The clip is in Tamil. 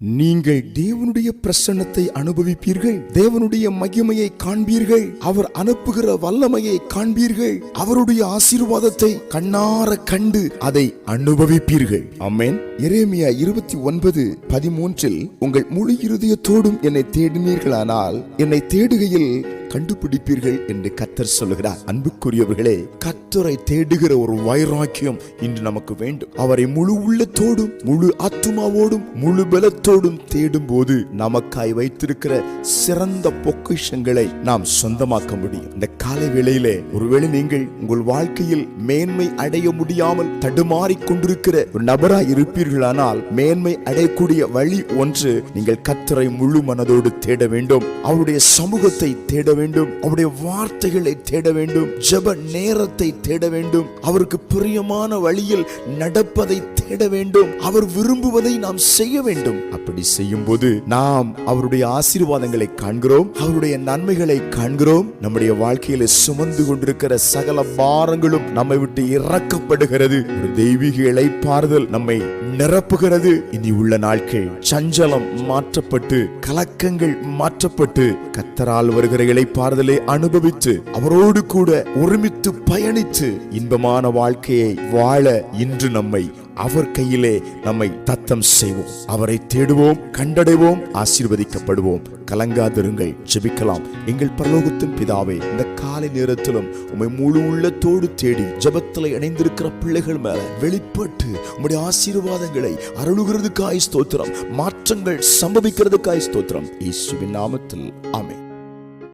நீங்கள் தேவனுடைய பிரசன்னத்தை அனுபவிப்பீர்கள். தேவனுடைய மகிமையை காண்பீர்கள். அவர் அனுப்புகிற வல்லமையை காண்பீர்கள். அவருடைய ஆசீர்வாதத்தை கண்ணார கண்டு அதை அனுபவிப்பீர்கள். அம்மேன் எரேமியா இருபத்தி ஒன்பது பதிமூன்றில் உங்கள் முழு இருதயத்தோடும் என்னை தேடினீர்களானால் என்னை தேடுகையில் கண்டுபிடிப்பீர்கள் என்று கத்தர் சொல்லுகிறார். அன்புக்குரியவர்களே கத்தரை தேடுகிற ஒரு வைராக்கியம் இன்று நமக்கு வேண்டும். அவரை முழு உள்ளத்தோடும் முழு ஆத்துமாவோடும் முழு பலத்தோடும் தேடும் போது நமக்காய் வைத்திருக்கிற சிறந்த பொக்கிஷங்களை நாம் சொந்தமாக்க முடியும். இந்த காலை வேளையிலே ஒருவேளை நீங்கள் உங்கள் வாழ்க்கையில் மேன்மை அடைய முடியாமல் தடுமாறி கொண்டிருக்கிற ஒரு நபராய் இருப்பீர்களானால் மேன்மை அடையக்கூடிய வழி ஒன்று நீங்கள் கத்தரை முழு மனதோடு தேட வேண்டும். அவருடைய சமூகத்தை தேட வேண்டும். அவருடைய வார்த்தைகளை தேட வேண்டும். ஜெப நேரத்தை தேட வேண்டும். அவருக்கு பிரியமான வழியில் நடப்பதை தேட வேண்டும். அவர் விரும்புவதை நாம் செய்ய வேண்டும். அப்படி செய்யும் போது நாம் அவருடைய ஆசீர்வாதங்களை காண்கிறோம். அவருடைய நன்மைகளை காண்கிறோம். நம்முடைய வாழ்க்கையில சுமந்து கொண்டிருக்கிற சகல பாரங்களும் நம்மை விட்டு இறக்கப்படுகிறது. ஒரு தெய்வீக இழைப்பாறுதல் நம்மை நிரப்புகிறது. இனி உள்ள நாட்கள் சஞ்சலம் மாற்றப்பட்டு கலக்கங்கள் மாற்றப்பட்டு கத்தரால் வருகிற இழைப்பாறுதலை அனுபவித்து அவரோடு கூட ஒருமித்து பயணித்து இன்பமான வாழ்க்கையை வாழ இன்று நம்மை அவர் கையிலே நம்மை தத்தம் செய்வோம். அவரை தேடுவோம் கண்டடைவோம் ஆசீர்வதிக்கப்படுவோம். கலங்காதிருங்கள் ஜெபிக்கலாம். எங்கள் பரலோகத்தின் பிதாவே இந்த காலை நேரத்திலும் உண்மை முழு உள்ளத்தோடு தேடி ஜபத்தில் இணைந்திருக்கிற பிள்ளைகள் மேல வெளிப்பட்டு உங்களுடைய ஆசீர்வாதங்களை அருளுகிறதுக்காய் ஸ்தோத்திரம் மாற்றங்கள் சம்பவிக்கிறதுக்காய் ஸ்தோத்திரம். இயேசுவின் நாமத்தில் ஆமே